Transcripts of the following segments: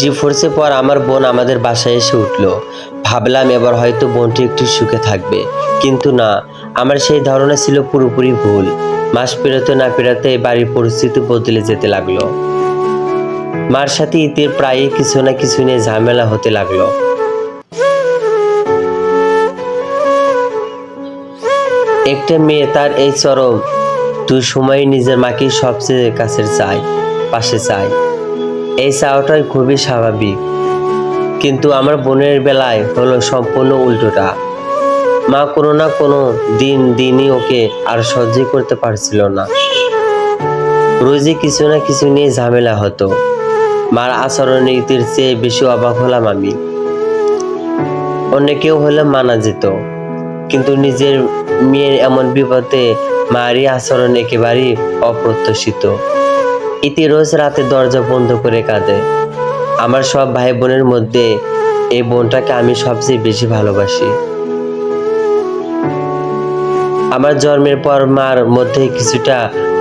ডিভোর্সে পর আমার বোন আমাদের বাসায় এসে উঠল। ভাবলাম এবার হয়তো বোনটি একটু সুখে থাকবে। কিন্তু না, আমার সেই ধারণা ছিল পুরোপুরি ভুল। মাস পেরোতে না পেরোতে বাড়ির পরিস্থিতি বদলে যেতে লাগল। মার সাথে ইতির প্রায়ই কিছু না কিছু নিয়ে ঝামেলা হতে লাগল। একটা মেয়ে তার এই চরম তুই সময় নিজের মাকে সবচেয়ে কাছের চায়, পাশে চায়। এই চাওয়াটাই খুবই স্বাভাবিক। কিন্তু আমার বোনের বেলায় হলো সম্পূর্ণ উল্টোটা। মা কোনো না কোনো দিন দিনই ওকে আর সহ্য করতে পারছিল না। রোজই কিছু না কিছু নিয়ে ঝামেলা হতো। মার আচরণ নীতির চেয়ে বেশি অবাক হলাম আমি। অনেকেও হলে মানা যেত। কিন্তু নিজের মেয়ের এমন বিপদে মারই আচরণ একেবারেই অপ্রত্যাশিত। ইতি রোজ রাতে দরজা বন্ধ করে কাঁদে। আমার সব ভাই বোনের মধ্যে এই বোনটাকে আমি সবচেয়ে বেশি ভালোবাসি। আমার জন্মের পর মার মধ্যে কিছুটা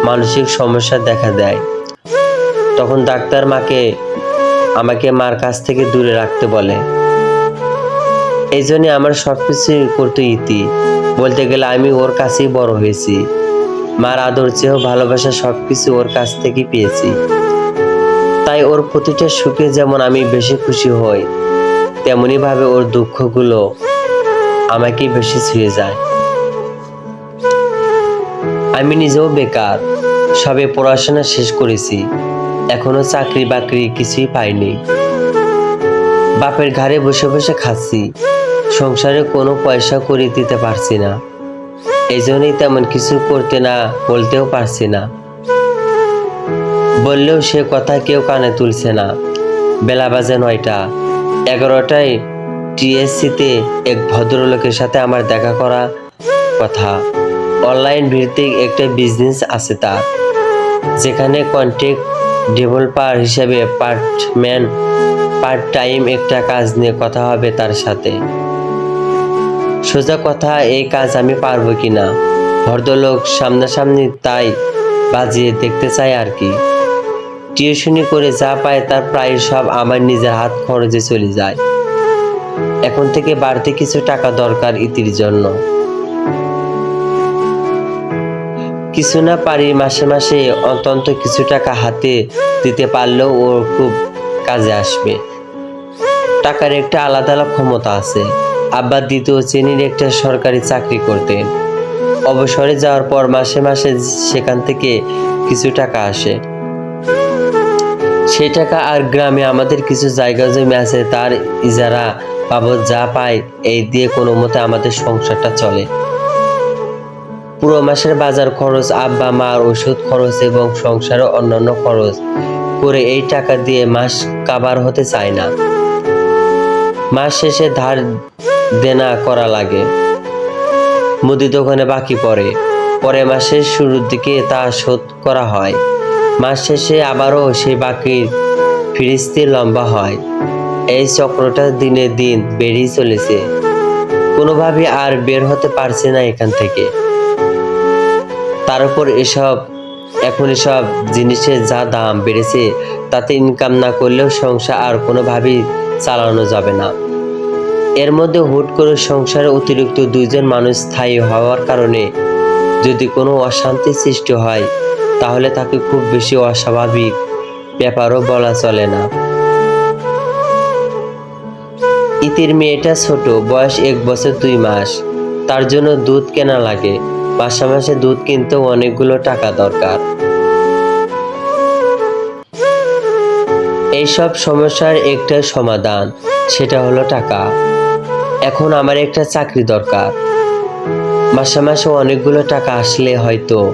মানসিক সমস্যা দেখা দেয়। তখন ডাক্তার মাকে, আমাকে মার কাছ থেকে দূরে রাখতে বলে। এই জন্য আমার সবকিছু করতো ইতি। বলতে গেলে আমি ওর কাছেই বড় হয়েছি। মার আদর চেয়েও ভালোবাসা সবকিছু ওর কাছ থেকে পেয়েছি। তাই ওর প্রতিটা সুখে যেমন আমি বেশি খুশি হই তেমনি ভাবে ওর দুঃখগুলো আমাকে বেশি ছুঁয়ে যায়। আমি নিজেও বেকার, সবে পড়াশোনা শেষ করেছি, এখনও চাকরি বাকরি কিছুই পাইনি। বাপের ঘাড়ে বসে বসে খাচ্ছি, সংসারে কোনো পয়সা করে দিতে পারছি না। এই জন্যই তেমন কিছু করতে না, বলতেও পারছি না। বললেও সে কথা কেউ কানে তুলছে না। বেলা বাজে নয়টা। এগারোটায় টিএসসিতে এক ভদ্রলোকের সাথে আমার দেখা করা কথা। অনলাইন ভিত্তিক একটা বিজনেস আছে তার, যেখানে কন্টেন্ট ডেভেলপার হিসেবে পার্টম্যান, পার্ট টাইম একটা কাজ নিয়ে কথা হবে তার সাথে। সোজা কথা, এই কাজ আমি পারব কি না ভদ্রলোক সামনাসামনি তাই বাজিয়ে দেখতে চাই আর কি। টিউশনি করে যা পায় তার প্রায় সব আমার নিজের হাত খরচে চলে যায়। এখন থেকে বাড়তি কিছু টাকা দরকার ইতির জন্য। কিছু না পারি মাসে মাসে অত্যন্ত কিছু টাকা হাতে দিতে পারলেও ওর খুব কাজে আসবে। টাকার একটা আলাদা আলাদা ক্ষমতা আছে। আব্বা দ্বিতীয় শ্রেণির একটা সরকারি চাকরি করতেন অবসরে যাওয়ার পর মাসে মাসে সেখান থেকে কিছু টাকা আসে। সেই টাকা আর গ্রামে আমাদের কিছু জায়গা জমি আছে, তার ইজারা বাবদ যা পায়, এই দিয়ে কোনো মতে আমাদের সংসারটা চলে। পুরো মাসের বাজার খরচ, আব্বা, মার ওষুধ খরচ এবং সংসারের অন্যান্য খরচ করে এই টাকা দিয়ে মাস কাবার হতে চায় না। মাস শেষে ধার দেনা করা লাগে। মুদি দোকানে বাকি পড়ে। পরে মাসের শুরুর দিকে তা শোধ করা হয়। মাস শেষে আবারও সেই বাকির ফিরিস্তি লম্বা হয়। এই চক্রটা দিনে দিন বেড়েই চলেছে। কোনোভাবে আর বের হতে পারছে না এখান থেকে। তার উপর এসব এখন সব জিনিসের যা দাম বেড়েছে, তাতে ইনকাম না করলেও সংসার আর কোনোভাবেই চালানো যাবে না। এর মধ্যে হুট করে সংসারে অতিরিক্ত দুইজন মানুষ স্থায়ী হওয়ার কারণে যদি কোনো অশান্তি সৃষ্টি হয়, তাহলে তাকে খুব বেশি অস্বাভাবিক ব্যাপারও বলা চলে না। ইতির মেয়েটা ছোট, বয়স এক বছর দুই মাস। তার জন্য দুধ কেনা লাগে। মাসে মাসে দুধ কিনতেও অনেকগুলো টাকা দরকার। এইসব সমস্যার একটা সমাধান, সেটা হলো টাকা। এখন আমার একটা চাকরি দরকার। মাসে মাসে অনেকগুলো টাকা আসলে হয়তো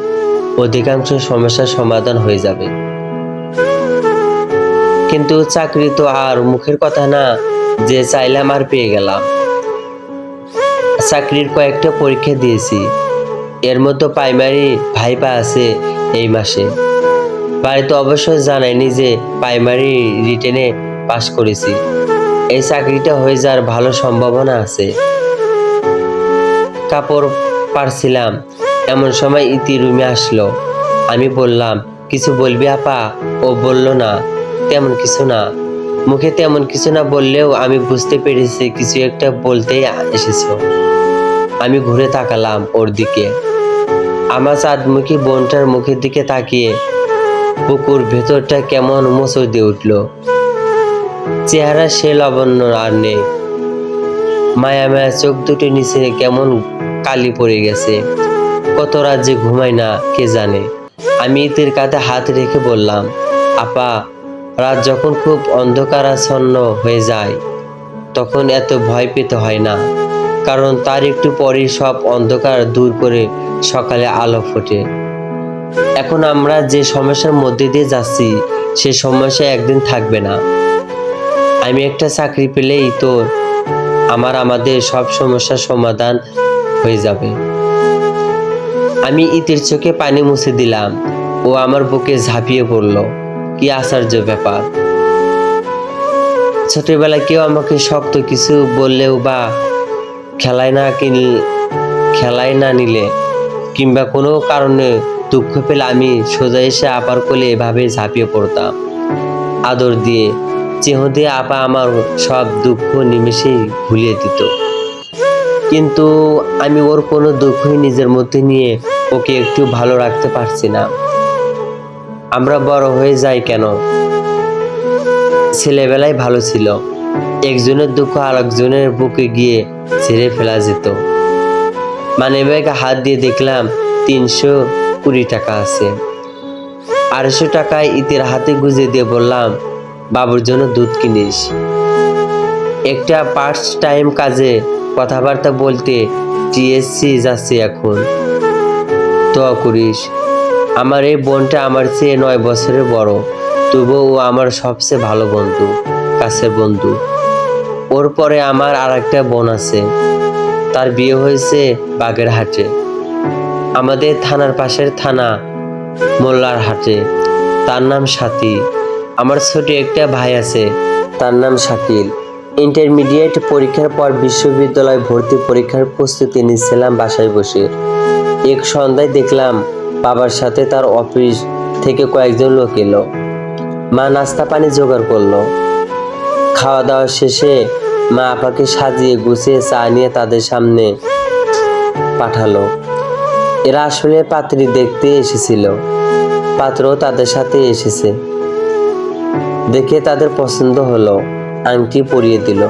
অধিকাংশ সমস্যার সমাধান হয়ে যাবে। কিন্তু চাকরি তো আর মুখের কথা না, যে চাইলাম আর পেয়ে গেলাম। চাকরির কয়েকটা পরীক্ষা দিয়েছি। এর মধ্যে প্রাইমারি ভাইপা আছে এই মাসে। বাড়িতে অবশ্যই জানায়নি যে প্রাইমারি রিটেনে পাশ করেছি। এই চাকরিটা হয়ে যাওয়ার ভালো সম্ভাবনা আছে। কাপড় পারছিলাম, এমন সময় ইতি রুমে আসলো। আমি বললাম, কিছু বলবি আপা? ও বলল, না, তেমন কিছু না। মুখে তেমন কিছু না বললেও আমি বুঝতে পেরেছি কিছু একটা বলতেই এসেছ। আমি ঘুরে তাকালাম ওর দিকে। আমার চাঁদমুখী বোনটার মুখের দিকে তাকিয়ে পুকুর ভেতরটা কেমন মোচড় দিয়ে উঠল। চেহারা সে লবণ্য আর নেই। মায়া মায়া চোখ দুটো নিচে কেমন কালি পড়ে গেছে। কত রাত যে ঘুমাই না, কে জানে? আমি ইতির কাঁধে হাত রেখে বললাম, আপা, রাত যখন খুব অন্ধকারাচ্ছন্ন হয়ে যায়, তখন এত ভয় পেতে হয় না। কারণ তার একটু পরেই সব অন্ধকার দূর করে সকালে আলো ফোটে। এখন আমরা যে সমস্যার মধ্যে দিয়ে যাচ্ছি, সে সমস্যা একদিন থাকবে না। আমি একটা চাকরি পেলেই তো আমার আমাদের সব সমস্যার সমাধান হয়ে যাবে। আমি ইতির চোখে পানি মুছে দিলাম। ও আমার বুকে ঝাঁপিয়ে পড়ল। কি আশ্চর্য ব্যাপার। ছোটবেলায় কেউ আমাকে শক্ত কিছু বললেও বা খেলায় না কিন, খেলায় না নিলে কিংবা কোনো কারণে দুঃখ পেলে আমি সোজা এসে আপার কোলে এভাবে ঝাঁপিয়ে পড়তাম। আদর দিয়ে, চেহ দিয়ে আপা আমার সব দুঃখ নিমেষেই ভুলিয়ে দিত। কিন্তু আমি ওর কোনো দুঃখই নিজের মধ্যে নিয়ে ওকে একটু ভালো রাখতে পারছি না। আমরা বড় হয়ে যাই কেন? ছেলেবেলায় ভালো ছিল। একজনের দুঃখ আরেকজনের বুকে গিয়ে ছেড়ে ফেলা যেত। মানে ব্যাগে হাত দিয়ে দেখলাম তিনশো কুড়ি টাকা আছে। আড়াইশো টাকায় ইতের হাতে গুজে দিয়ে বললাম, বাবুর জন্য দুধ কিনিস। একটা পার্ট টাইম কাজে কথাবার্তা বলতে টিএসসি যাচ্ছে এখন। তো করিস, আমার এই বোনটা আমার চেয়ে নয় বছরের বড়, তবুও ও আমার সবচেয়ে ভালো বন্ধু, কাছের বন্ধু। ওর পরে আমার আর একটা বোন আছে, তার বিয়ে হয়েছে বাগেরহাটে। আমাদের থানার পাশের থানা, মোল্লার হাটে। তার নাম সাথী। আমার ছোট একটা ভাই আছে, তার নাম শাকিল। ইন্টারমিডিয়েট পরীক্ষার পর বিশ্ববিদ্যালয় ভর্তি পরীক্ষার প্রস্তুতি নিচ্ছিলাম বাসায় বসে। এক সন্ধ্যায় দেখলাম বাবার সাথে তার অফিস থেকে কয়েকজন লোক এলো। মা নাস্তা পানি জোগাড় করল। খাওয়া দাওয়া শেষে মা আপাকে সাজিয়ে গুছিয়ে চা নিয়ে তাদের সামনে পাঠালো। এরা আসলে পাত্রী দেখতে এসেছিল। পাত্রও তাদের সাথে এসেছে। দেখে তাদের পছন্দ হলো, আংটি পরিয়ে দিল।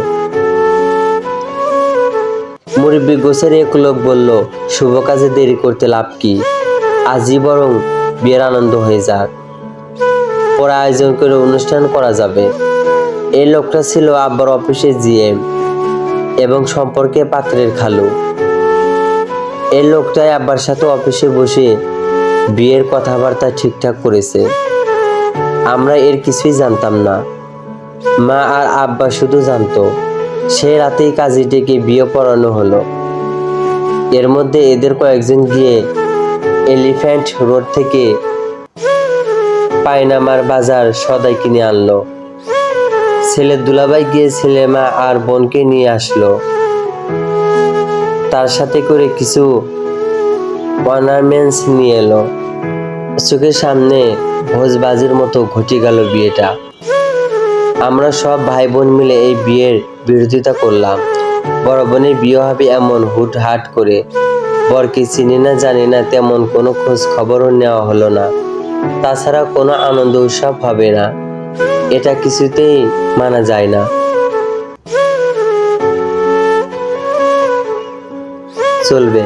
মুরব্বী গোছের এক লোক বলল, শুভ কাজে দেরি করতে লাভ কি? আজই বরং বিয়ের আনন্দ হয়ে যাক। পরে আয়োজন করে অনুষ্ঠান করা যাবে। এই লোকটা ছিল আব্বার অফিসে জিএম এবং সম্পর্কে পাত্রের খালু। এই লোকটাই আব্বার সাথে অফিসে বসে বিয়ের কথাবার্তা ঠিকঠাক করেছে। আমরা এর কিছুই জানতাম না। মা আর আব্বা শুধু জানতো, সে রাতেই কাজী ডেকে বিয়ে পড়ানো হলো। এর মধ্যে এদের কয়েকজন গিয়ে এলিফ্যান্ট রোড থেকে পায়নামার বাজার সদাই কিনে আনলো। ছেলে দুলাভাই গিয়ে ছেলে মা আর বোনকে নিয়ে আসলো। তার সাথে করে কিছু অর্নামেন্টস নিয়ে এলো। চোখের সামনে ভোজবাজির মতো ঘটে গেল বিয়েটা। আমরা সব ভাই বোন মিলে এই বিয়ের বিরোধিতা করলাম। বড় বোনের বিয়ে হবে এমন হুটহাট করে। বরকে চিনি না, জানি না, তেমন কোনো খোঁজ খবরও নেওয়া হলো না। তাছাড়া কোনো আনন্দ উৎসব হবে না। এটা কিছুতেই মানা যায় না। চলবে।